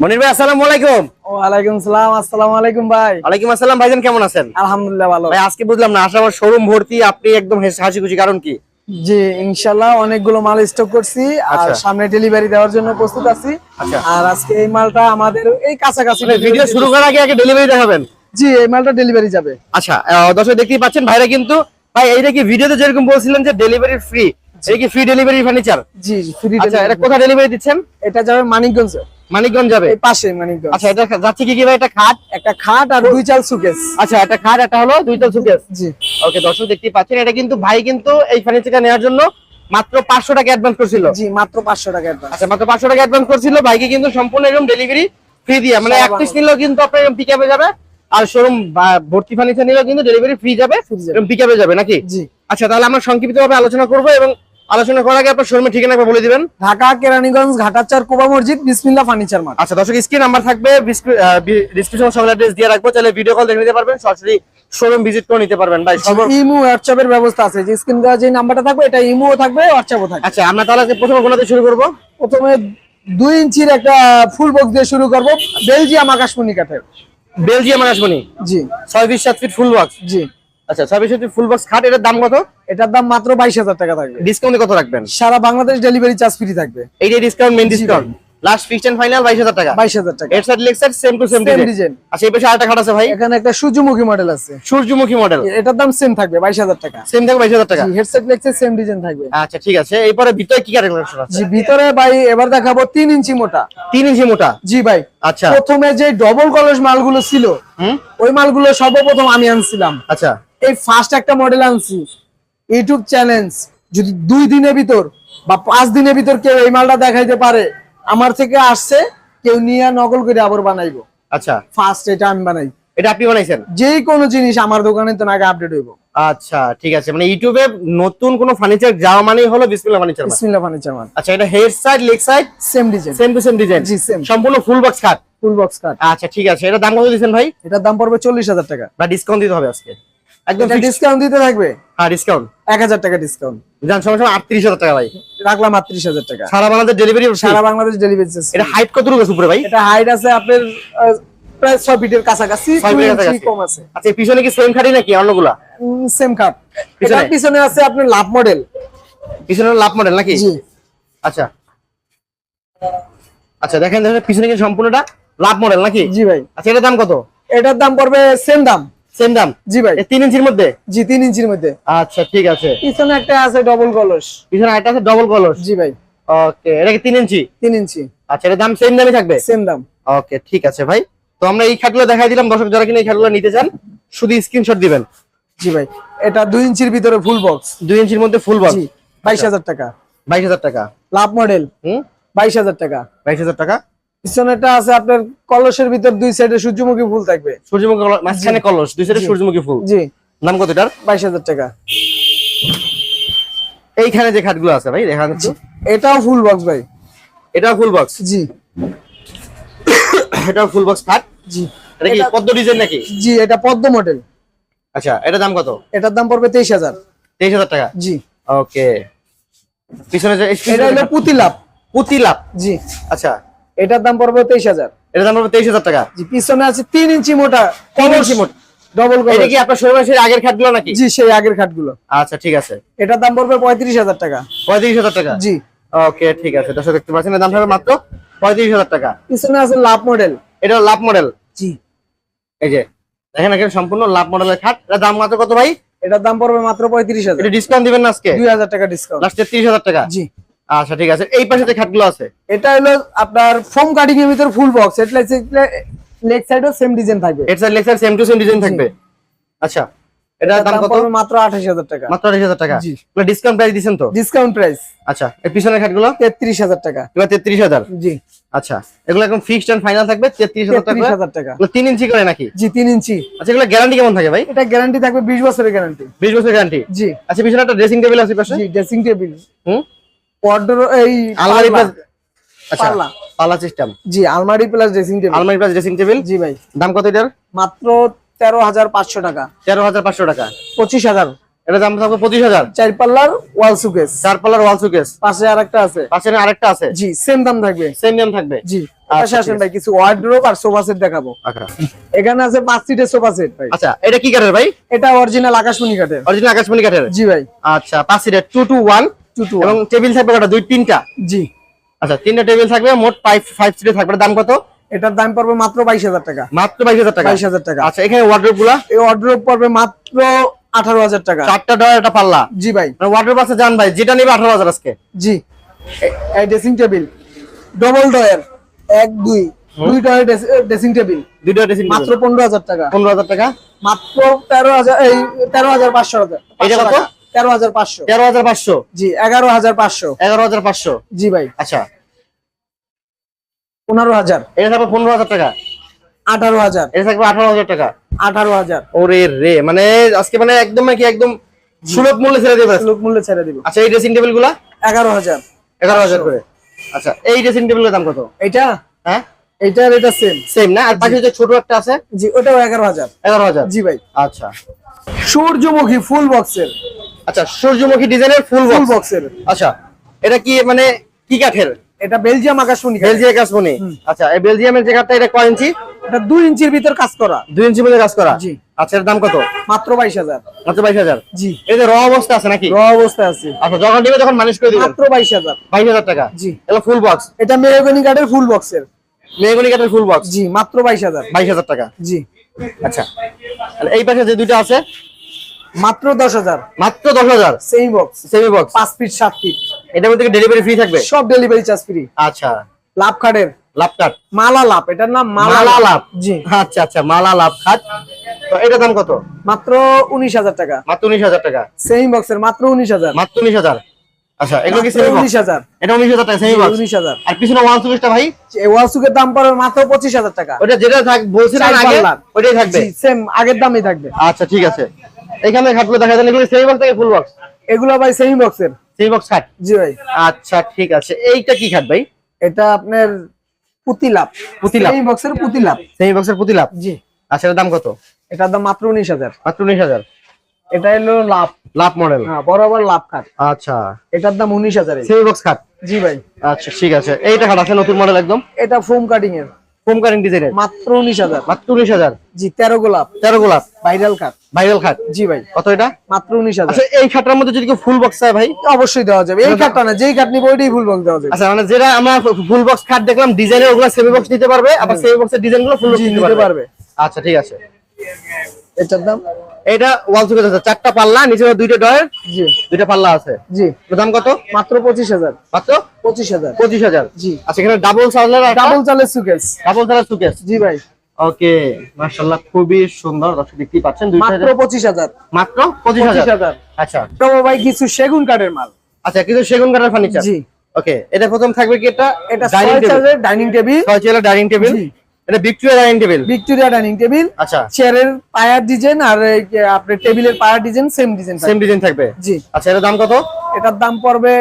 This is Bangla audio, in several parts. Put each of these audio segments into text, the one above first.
মনির ভাই আসসালামু আলাইকুম। ওয়ালাইকুম সালাম আসসালামু আলাইকুম ভাই। ওয়ালাইকুম আসসালাম ভাইজান কেমন আছেন? আলহামদুলিল্লাহ ভালো। ভাই আজকে বুঝলাম না আসার শোরুম ভর্তি আপনি একদম হাসি খুশি কারণ কি? জি ইনশাল্লাহ অনেকগুলো মাল স্টক করছি আর আচ্ছা। সামনে ডেলিভারি দেওয়ার জন্য প্রস্তুত আছি। আচ্ছা। আর আজকে এই মালটা আমাদের এই কাছাকাছি ভিডিও শুরু করার আগে আগে ডেলিভারি দেখাবেন। জি এই মালটা ডেলিভারি যাবে। আচ্ছা দর্শক দেখতেই পাচ্ছেন ভাইরা কিন্তু ভাই এইটা কি ভিডিওতে যেরকম বলছিলেন যে ডেলিভারি ফ্রি এই কি ফ্রি ডেলিভারি ফার্নিচার জি ফ্রি আচ্ছা এটা কোথায় ডেলিভারি দিচ্ছেন? এটা যাবে মানিকগঞ্জ। মানিকগঞ্জ যাবে? এই পাশে মানিকগঞ্জ। আচ্ছা এটা যাচ্ছে কি কি ভাই? এটা খাট? একটা খাট আর দুই চাল সুকেস আচ্ছা একটা খাট একটা হলো দুইটা সুকেস জি। ওকে দর্শক দেখতেই পাচ্ছেন এটা কিন্তু ভাই কিন্তু এই ফার্নিচারটা নেওয়ার জন্য মাত্র পাঁচশো টাকা অ্যাডভান্স করছিল। জি মাত্র পাঁচশো টাকা advance। আচ্ছা মাত্র পাঁচশো টাকা অ্যাডভান্স করছিল ভাইকে কিন্তু সম্পূর্ণ এরকম ডেলিভারি ফ্রি দিয়ে। মানে এক পিস নিলেও কিন্তু আপনার এরকম পিক যাবে আর শোরুম ভর্তি ফার্নিচার নিলেও কিন্তু ডেলিভারি ফ্রি যাবে। এরকম পিক যাবে নাকি? জি। আচ্ছা তাহলে আমরা সংক্ষিপ্তভাবে আলোচনা করব এবং আলোচনা করার আগে আপনার শোরুমের ঠিকানা বলে দিবেন। ঢাকা কেরানীগঞ্জ ঘাটাচার কোবা মসজিদ বিসমিল্লাহ ফার্নিচার মার্ট। আচ্ছা দর্শক স্ক্রিন নাম্বার থাকবে ডিসক্রিপশন সঙ্গে অ্যাড্রেস দিয়ে রাখব তাহলে ভিডিও কল দেখে নিতে পারবেন সরাসরি শোরুম ভিজিট করে নিতে পারবেন। ভাই ইমো হোয়াটসঅ্যাপের ব্যবস্থা আছে যে স্ক্রিন দেওয়া যে নাম্বারটা থাকবে এটা ইমোও থাকবে হোয়াটসঅ্যাপও থাকবে। আচ্ছা আমরা তাহলে আজকে প্রথমে কোনাতে শুরু করব। প্রথমে দুই ইঞ্চির একটা ফুল বক্স দিয়ে শুরু করব বেলজিয়াম আকাশমণি কাঠের। বেলজিয়াম আকাশমণি? জি। ছয় বিশ সাত ফিট ফুল বক্স জি। আচ্ছা ছয় বিশ সাত ফিট ফুল বক্স খাট এটার দাম কত? এটার দাম মাত্র বাইশ হাজার টাকা থাকবে। ডিসকাউন্টে কত রাখবেন? সারা বাংলাদেশ ডেলিভারি চার্জ ফ্রি থাকবে। এইটাই discount main discount last fixed and final 22000 টাকা। বাইশ হাজার টাকা। এর side leg side same to same design. আচ্ছা এই পাশে আরেকটা খাট আছে ভাই? এখানে একটা সূর্যমুখী মডেল আছে। সূর্যমুখী মডেল এটার দাম সেম থাকবে বাইশ হাজার টাকা। সেম থাকবে 22000 টাকা। হেডসেট লেগসে সেম ডিজাইন থাকবে। আচ্ছা ঠিক আছে। এরপরে ভিতরে কি কালেকশন আছে? জি ভিতরে ভাই এবার দেখাবো তিন ইঞ্চি মোটা। 3 ইঞ্চি মোটা? জি ভাই। আচ্ছা। প্রথমে যে ডবল কলস মালগুলো ছিল হুম? ওই মালগুলো সর্বপ্রথম আমি আনছিলাম। আচ্ছা। এই ফার্স্ট একটা মডেল আনছি। ইউটিউব চ্যালেঞ্জ যদি দুই দিনের ভিতর বা পাঁচ দিনের ভিতর কেউ এই মালটা দেখাইতে পারে আমার থেকে আসছে কেউ নিয়ে নকল করে আবার বানাইবো। আচ্ছা। ফার্স্ট এটা আমি বানাই। এটা আপনি বানাইছেন? যেই কোনো জিনিস আমার দোকানে তো আগে আপডেট হইব। আচ্ছা ঠিক আছে। মানে ইউটিউবে নতুন কোনো ফার্নিচার যাওয়া মানেই হলো বিসমিল্লাহ ফার্নিচার বিসমিল্লাহ ফার্নিচার মান আচ্ছা এটা head side leg side same design same to same design G, same। সম্পূর্ণ ফুল বক্স খাট ফুল বক্স কাট আচ্ছা ঠিক আছে। এটা দাম কত দিয়েছেন ভাই? এটার দাম পড়বে চল্লিশ হাজার টাকা। বা ডিসকাউন্ট দিতে হবে আজকে? একদম ডিসকাউন্ট দিতে থাকবে? হ্যাঁ ডিসকাউন্ট এক হাজার টাকা ডিসকাউন্ট জান আটত্রিশ হাজার টাকা ভাই। রাখলাম আটত্রিশ হাজার টাকা। সারা বাংলাদেশ ডেলিভারি সারা বাংলাদেশ ডেলিভারি এটা হাইট কত রয়েছে উপরে ভাই? এটা হাইট আছে আপনার প্রায় ছয় ফিটের কাছাকাছি। কম আছে। আচ্ছা পিছনে কি সেম খাটি নাকি অন্যগুলা? সেম কাপ পিছনে? পিছনে আছে আপনার লাভ মডেল পিছনে লাভ মডেল নাকি? জি। আচ্ছা। আচ্ছা দেখেন দেখেন পিছনে কি সম্পূর্ণটা? লাভ মডেল নাকি? জি ভাই। আচ্ছা এটার দাম কত? এটার দাম পড়বে সেম দাম। সেম দাম? জি ভাই। তিন ইঞ্চির মধ্যে? জি তিন ইঞ্চির মধ্যে। আচ্ছা ঠিক আছে। পিছনে একটা আছে ডবল কলস পিছনে একটা আছে ডবল কলস জি ভাই। ওকে এটা কি তিন ইঞ্চি? তিন ইঞ্চি। আচ্ছা এটার দাম সেম দামই থাকবে? সেম দাম। ওকে ঠিক আছে ভাই। তো আমরা এই খাটগুলো দেখাই দিলাম। দর্শক যারা কিনা এই খাটগুলো নিতে চান শুধু স্ক্রিনশট দিবেন। জি ভাই। এটা দুই ইঞ্চির ভিতরে ফুল বক্স দুই ইঞ্চির মধ্যে ফুল বক্স জি বাইশ হাজার টাকা। বাইশ হাজার টাকা। লাভ মডেল হুম? বাইশ হাজার টাকা। বাইশ হাজার টাকা? পিছনেটা আছে আপনার কলসের ভিতর দুই সাইডে সূর্যমুখী ফুল থাকবে। সূর্যমুখী মাঝখানে কলস দুই সাইডে সূর্যমুখী ফুল। জি। নাম কত এটার? বাইশ হাজার টাকা। এইখানে যে খাটগুলো আছে ভাই দেখা যাচ্ছে। এটাও ফুল বক্স ভাই। এটাও ফুল বক্স জি। এটাও ফুল বক্স খাট? জি। এটা কি পদ্ম ডিজাইন নাকি? জি এটা পদ্ম মডেল আচ্ছা এটা দাম কত? এটার দাম পড়বে তেইশ হাজার। তেইশ হাজার টাকা? জি। ওকে। পিছনে যে এটা হলো পুঁতি লাভ পুঁতি লাভ জি। আচ্ছা এটার দাম পড়বে তেইশ হাজার। এটার দাম পড়বে তেইশ হাজার টাকা? পিছনে আছে তিন ইঞ্চি মোটা তিন ইঞ্চি মোট। ডবল এটা কি আপনার শোরুমে সেই আগের খাটগুলো নাকি? জি সেই আগের খাটগুলো। আচ্ছা ঠিক আছে। এটার দাম পড়বে পঁয়ত্রিশ হাজার টাকা। পঁয়ত্রিশ হাজার টাকা? জি। ওকে ঠিক আছে। দর্শক দেখতে পাচ্ছেন এর দাম থাকবে মাত্র পঁয়ত্রিশ হাজার টাকা। পিছনে আছে লাভ মডেল। এটা লাভ মডেল? জি। এই যে দেখেন এখানে সম্পূর্ণ লাভ মডেলের খাট। এটার দাম মাত্র কত ভাই? এটার দাম পড়বে মাত্র পঁয়ত্রিশ হাজার। এটা ডিসকাউন্ট দিবেন না আজকে? দুই হাজার টাকা ডিসকাউন্ট লাস্টে তিরিশ হাজার টাকা। জি। আচ্ছা ঠিক আছে। এই পাশে যে খাটগুলো আছে? এটা হলো আপনার ফোম কাটিং এর ভিতর ফুল বক্স এটা লেগ সাইডও সেম ডিজাইন থাকবে। এর সাইড লেক্সার সেম টু সেম ডিজাইন থাকবে? আচ্ছা এটা দাম কত? মাত্র আঠাশ হাজার টাকা। মাত্র আঠাশ হাজার টাকা? জি। ডিসকাউন্ট প্রাইস দিচ্ছেন তো? ডিসকাউন্ট প্রাইস আচ্ছা এই পিছনের খাটগুলো? তেত্রিশ হাজার টাকা। এবার তেত্রিশ হাজার। জি। আচ্ছা এগুলো একদম ফিক্সড এন্ড ফাইনাল থাকবে? তেত্রিশ হাজার তেত্রিশ টাকা হাজার টাকা। এগুলো তিন ইঞ্চি করে নাকি? জি তিন ইঞ্চি। আচ্ছা এগুলো গ্যারান্টি কেমন থাকে ভাই? এটা গ্যারান্টি থাকবে বিশ বছরের গ্যারান্টি বিশ বছরের গ্যারান্টি জি। আচ্ছা পিছনে একটা ড্রেসিং টেবিল আছে পাশে? জি ড্রেসিং টেবিল হুম? এই আলমারি প্লাস আচ্ছা পাল্লা। পাল্লা সিস্টেম জি আলমারি প্লাস ড্রেসিং টেবিল আলমারি প্লাস ড্রেসিং টেবিল জি ভাই। দাম কত এটার? মাত্র তেরো হাজার পাঁচশো টাকা। তেরো হাজার পাঁচশো টাকা। পঁচিশ হাজার। এটা দাম থাকবে পঁচিশ হাজার। চার পাল্লার ওয়াল সুকেস চার পাল্লার ওয়াল সুকেস পাশে আর একটা আছে। পাশে আরেকটা আছে? জি সেম দাম থাকবে। সেম দাম থাকবে? জি পাশে আসেন ভাই কিছু ওয়ার্ড্রোব আর সোফা সেট দেখাবো। আচ্ছা। এখানে আছে পাঁচ সিটের সোফা সেট ভাই। আচ্ছা এটা কি কাঠের ভাই? এটা অরিজিনাল আকাশমণি কাঠের। অরিজিনাল আকাশমণি কাঠের? জি ভাই। আচ্ছা পাঁচ সিটের two two one two two এবং টেবিল থাকবে কটা? দুই তিনটা? জি। আচ্ছা তিনটা টেবিল থাকবে মোট ফাইভ ফাইভ সিটের থাকবে। দাম কত? এটার দাম পড়বে মাত্র বাইশ হাজার টাকা। মাত্র বাইশ হাজার টাকা? বাইশ হাজার টাকা। আচ্ছা এখানে ওয়ার্ড্রোবগুলা এই ওয়ার্ড্রোব পড়বে মাত্র আঠারো হাজার টাকা। চারটা ডয়ার একটা পাল্লা? জি ভাই। মানে ওয়ার্ড্রোব আছে জান ভাই যেটা নেবে আঠারো হাজার আজকে। জি। এই ড্রেসিং টেবিল ডবল ডয়ার এক দুই। দুই ডয়ার ড্রেসিং টেবিল দুইটা ড্রেসিং মাত্র পনেরো হাজার টাকা। পনেরো হাজার টাকা? মাত্র তেরো হাজার এই তেরো হাজার পাঁচশো হাজার এটা কত? তেরো হাজার পাঁচশো। তেরো হাজার পাঁচশো। জি এগারো হাজার পাঁচশো। এগারো হাজার পাঁচশো। জি ভাই। আচ্ছা। পনেরো হাজার। এটা থাকবে পনেরো হাজার টাকা। আঠারো হাজার। এটা থাকবে আঠারো হাজার টাকা। আঠারো হাজার। ওরে রে মানে আজকে মানে একদম একদম সুলভ মূল্যে ছেড়ে দেবে। লোক মূল্য ছেড়ে দিব। আচ্ছা এই ড্রেসিং টেবিলগুলা? এগারো হাজার। এগারো হাজার করে। আচ্ছা এই ড্রেসিং টেবিলের দাম কত? এটা হ্যাঁ? এটা সেম সেম না? আর পাশে যে ছোট একটা আছে? জি ওটাও এগারো হাজার। এগারো হাজার। জি ভাই। আচ্ছা। সূর্যমুখী ফুল বক্সের আচ্ছা সূর্যমুখী ডিজাইনের ফুল ফুল বক্সের আচ্ছা এটা কি মানে কি কাঠের? এটা বেলজিয়াম আকাশমণি। বেলজিয়াম কাশমনি আচ্ছা এই বেলজিয়ামের যে কাঠটা এটা কয় ইঞ্চি? এটা দুই ইঞ্চির ভিতর কাজ করা। দুই ইঞ্চি মধ্যে কাজ করা? জি। আচ্ছা এর দাম কত? মাত্র বাইশ হাজার। মাত্র বাইশ হাজার? জি। এই যে র অবস্থা আছে নাকি? র অবস্থা আছে। আচ্ছা যখন দিবে তখন মানুষ করে দিবেন। মাত্র বাইশ হাজার। বাইশ হাজার টাকা? জি। এটা ফুল বক্স এটা মেহগনি কাঠের ফুল বক্সের মেগুনি কাঠের ফুল বক্স জি মাত্র বাইশ হাজার। বাইশ হাজার টাকা? জি। আচ্ছা এই পাশে যে দুইটা আছে মাত্র দশ হাজার। মাত্র দশ হাজার? সেই বক্স সেমি বক্স পাঁচ ফিট সাত ফিট এটার মধ্যে ডেলিভারি ফ্রি থাকবে? সব ডেলিভারি চার্জ ফ্রি আচ্ছা। লাভ কাঠের লাভ মালা লাভ এটার নাম মালা লাভ। জি। আচ্ছা আচ্ছা মালা লাভ খাট। তো এটার দাম কত? মাত্র উনিশ হাজার টাকা। মাত্র উনিশ হাজার টাকা। সেম বক্সের মাত্র উনিশ হাজার। মাত্র উনিশ হাজার। আচ্ছা এগুলো কি সেমি বক্স হাজার। এটা উনিশ হাজার টাকা সেমি বক্স উনিশ হাজার। আর পিছনে সুবিশটা ভাই? ওয়ালসুকের দাম পড়বে মাত্র পঁচিশ হাজার টাকা। ওটা যেটা থাক বলছিলেন আগে। ওটাই থাকবে? সেম আগের দামই থাকবে। আচ্ছা ঠিক আছে। এখানে খাটগুলো দেখা যায় এগুলো সেমি বক্স থেকে ফুল বক্স এগুলো ভাই সেমি বক্সের সেমি বক্স খাট? জি ভাই। আচ্ছা ঠিক আছে। এইটা কি খাট ভাই? এটা আপনার পুতিলাপ। পুতিলাপ। সেমি বক্সের পুতিলাপ। সেমি বক্সের প্রতি লাভ জি। আচ্ছা এটার দাম কত? এটার দাম মাত্র উনিশ হাজার। মাত্র উনিশ হাজার। এটা হলো লাভ লাভ মডেল হ্যাঁ বরাবর লাভ খাট। আচ্ছা। এটার দাম উনিশ হাজার সেমি বক্স খাট? জি ভাই। আচ্ছা ঠিক আছে। এইটা খাট আছে নতুন মডেল একদম? এটা ফোম কাটিং এর। ফোম কারিং ডিজাইনের মাত্র উনিশ হাজার। মাত্র উনিশ হাজার? জি তেরো গোলাপ। তেরো গোলাপ? ভাইরাল খাট ভাইরাল খাট জি ভাই। কত এটা? মাত্র উনিশ হাজার। আচ্ছা এই খাটটার মধ্যে যদি ফুল বক্স চাই ভাই? অবশ্যই দেওয়া যাবে। এই খাটটা না যেই খাট নিব ওইটাই ফুল বক্স দেওয়া যাবে। আচ্ছা মানে যেটা আমরা ফুল বক্স খাট দেখলাম ডিজাইনের ওগুলো সেমি বক্স নিতে পারবে আবার সেমি বক্সের ডিজাইনগুলো ফুল বক্স নিতে পারবে। আচ্ছা ঠিক আছে। এটার দাম? এটা ওয়াল আছে চারটা পাল্লা নিচে দুইটা ডয়ের জি। দুইটা পাল্লা আছে। জি। দাম কত? মাত্র পঁচিশ হাজার। মাত্র? পঁচিশ হাজার। পঁচিশ হাজার। জি। আচ্ছা এখানে ডাবল চার্জার ডাবল চালের সুকেস ডাবল চার্জার সুকেস জি ভাই। ওকে মাশাআল্লাহ খুবই সুন্দর। দর্শক দেখতেই পাচ্ছেন মাত্র পঁচিশ হাজার। মাত্র পঁচিশ পঁচিশ হাজার। হাজার আচ্ছা। তো ভাই কিছু সেগুন কাঠের মাল। আচ্ছা কিছু সেগুন কাঠের ফার্নিচার? জি। ওকে এটা প্রথম থাকবে কি এটা? এটা dining table dining table dining table. এটা Victoria dining table Victoria dining table আচ্ছা। চেয়ারের পায়ার ডিজাইন আর আপনার টেবিলের পায়ার design same design same design থাকবে? জি। আচ্ছা এটার দাম কত? এটার দাম পড়বে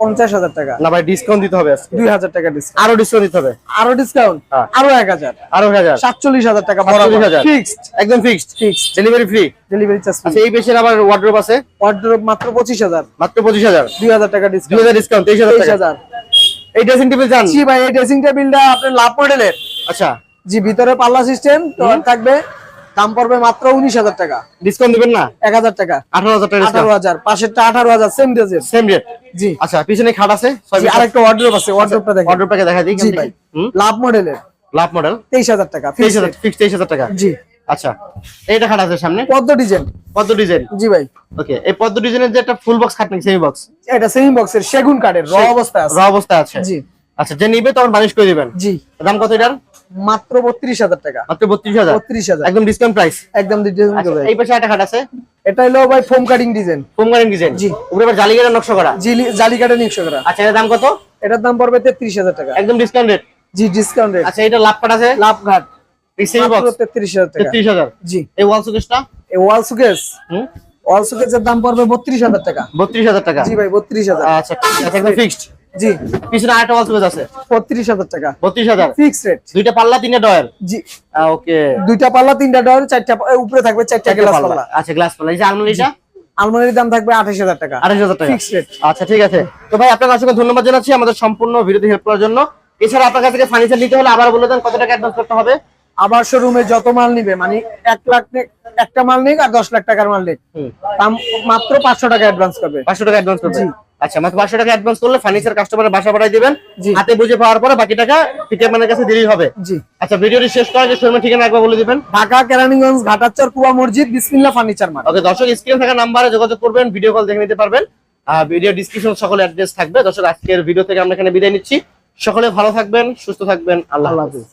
পঞ্চাশ হাজার টাকা। না ভাই ডিসকাউন্ট দিতে হবে আজকে। দুই হাজার টাকা ডিসকাউন্ট আরও ডিসকাউন্ট দিতে হবে? আরও ডিসকাউন্ট হ্যাঁ। আরও এক হাজার। আরও হাজার। সাতচল্লিশ হাজার টাকা ফিক্সড একদম fixed fixed delivery free delivery charge আচ্ছা এই পেশের আবার ওয়ার্ড্রোব আছে? ওয়ার্ড্রোব মাত্র পঁচিশ হাজার। মাত্র পঁচিশ হাজার। দুই হাজার টাকা দুই ডিসকাউন্ট হাজার ডিসকাউন্ট তেইশ হাজার। এই ড্রেসিং টেবিল চান জি ভাই এই ড্রেসিং টেবিলটা আপনার লাভ মডেলের আচ্ছা। জি ভিতরে পাল্লা সিস্টেম থাকবে দাম পড়বে মাত্র উনিশ হাজার টাকা। ডিসকাউন্ট দিবেন না? এক হাজার টাকা। আঠারো হাজার টাকা আঠারো হাজার পাশেরটা আঠারো হাজার সেম রেজের সেম রেট জি। আচ্ছা পিছনে খাট আছে? আরেকটা ওয়ার্ড্রোব আছে ওয়ার্ড্রোবটা দেখেন। ওয়ার্ড্রোবটাকে দেখা দিই জি ভাই। লাভ মডেলের লাভ মডেল তেইশ হাজার টাকা তেইশ হাজার। ফিক্স তেইশ হাজার টাকা? জি। আচ্ছা এইটা খাট আছে সামনে? পদ্ম ডিজাইন পদ্ম ডিজাইন জি ভাই। ওকে এই পদ্ম ডিজাইনের যে একটা ফুল বক্স খাট নাকি সেমি বক্স এটা সেমি বক্সের সেগুন কাঠের র অবস্থা আছে। র অবস্থা আছে। জি। আচ্ছা যে নিবে তখন বানিশ করে দিবেন। জি। দাম কত এটার? মাত্র বত্রিশ হাজার টাকা। মাত্র বত্রিশ হাজার? বত্রিশ হাজার। একদম ডিসকাউন্ট প্রাইস একদম ডিজাইন আচ্ছা এই পাশে একটা খাট আছে? এটা হলো ভাই foam cutting design foam garden design জি। উপরে আবার জালিগাটা নকশা করা? জিলি জালি কাঠের নিকশো করা। আচ্ছা এটার দাম কত? এটার দাম পড়বে তেত্রিশ হাজার টাকা। একদম ডিসকাউন্ট রেট জি ডিসকাউন্ট রেট আচ্ছা এটা লাভ কাট আছে? লাভ ঘাট এই বক্স তেত্রিশ হাজার টাকা। তেত্রিশ হাজার? জি। এই ওয়াল সুকেশটা এই ওয়াল সুকেস হুম? ওয়াল সুকেসের দাম পড়বে বত্রিশ হাজার টাকা। বত্রিশ হাজার টাকা? জি ভাই বত্রিশ হাজার। আচ্ছা ঠিক একদম ফিক্সড জি। পিছনে আরেকটা ওয়াল সুকেশ আছে। বত্রিশ হাজার টাকা। বত্রিশ হাজার? ফিক্স রেট দুইটা পাল্লা তিনটা ডয়ার জি। ওকে। দুইটা পাল্লা তিনটা ডর চারটা উপরে থাকবে চারটা গ্লাস পাল্লা। আচ্ছা গ্লাস পাল্লা। এই যে আলমারিটা? আলমারির দাম থাকবে আঠাশ হাজার টাকা। আড়াইশ হাজার টাকা। ফিক্স রেট আচ্ছা ঠিক আছে। তো ভাই আপনার অসংখ্য ধন্যবাদ জানাচ্ছি আমাদের সম্পূর্ণ ভিডিওতে হেল্প করার জন্য। এছাড়া আপনার কাছ ফার্নিচার নিতে হলে আবার বলে দেন কত টাকা অ্যাডভান্স করতে হবে। আবার শোরুমে যত মাল নিবে মানে এক লাখ একটা মাল নিক আর দশ লাখ টাকার মাল নিক। মাত্র পাঁচশো টাকা অ্যাডভান্স করবে। পাঁচশো টাকা অ্যাডভান্স করবেন আচ্ছা মাত্র পাঁচশো টাকা অ্যাডভান্স করলে ফার্নিচার কাস্টমারের বাসা পাঠাই দিবেন। হাতে বুঝে পাওয়ার পরে বাকি টাকা পিকে কাছে দিলেই হবে। জি। আচ্ছা ভিডিওটি শেষ করার যে শোরুমের ঠিকানা একবার বলে দিবেন। ঢাকা কেরানীগঞ্জ ঘাটাচর কুয়া মসজিদ বিসমিল্লা ফার্নিচার মার্ট ওকে দর্শক স্ক্রিনে থাকা নাম্বারে যোগাযোগ করবেন ভিডিও কল দেখে নিতে পারবেন। ভিডিও ডিসক্রিপশন সকলে অ্যাড্রেস থাকবে। দর্শক আজকের ভিডিও থেকে আমরা এখানে বিদায় নিচ্ছি। সকলে ভালো থাকবেন সুস্থ থাকবেন। আল্লাহ আল্লাহ হাফিজ।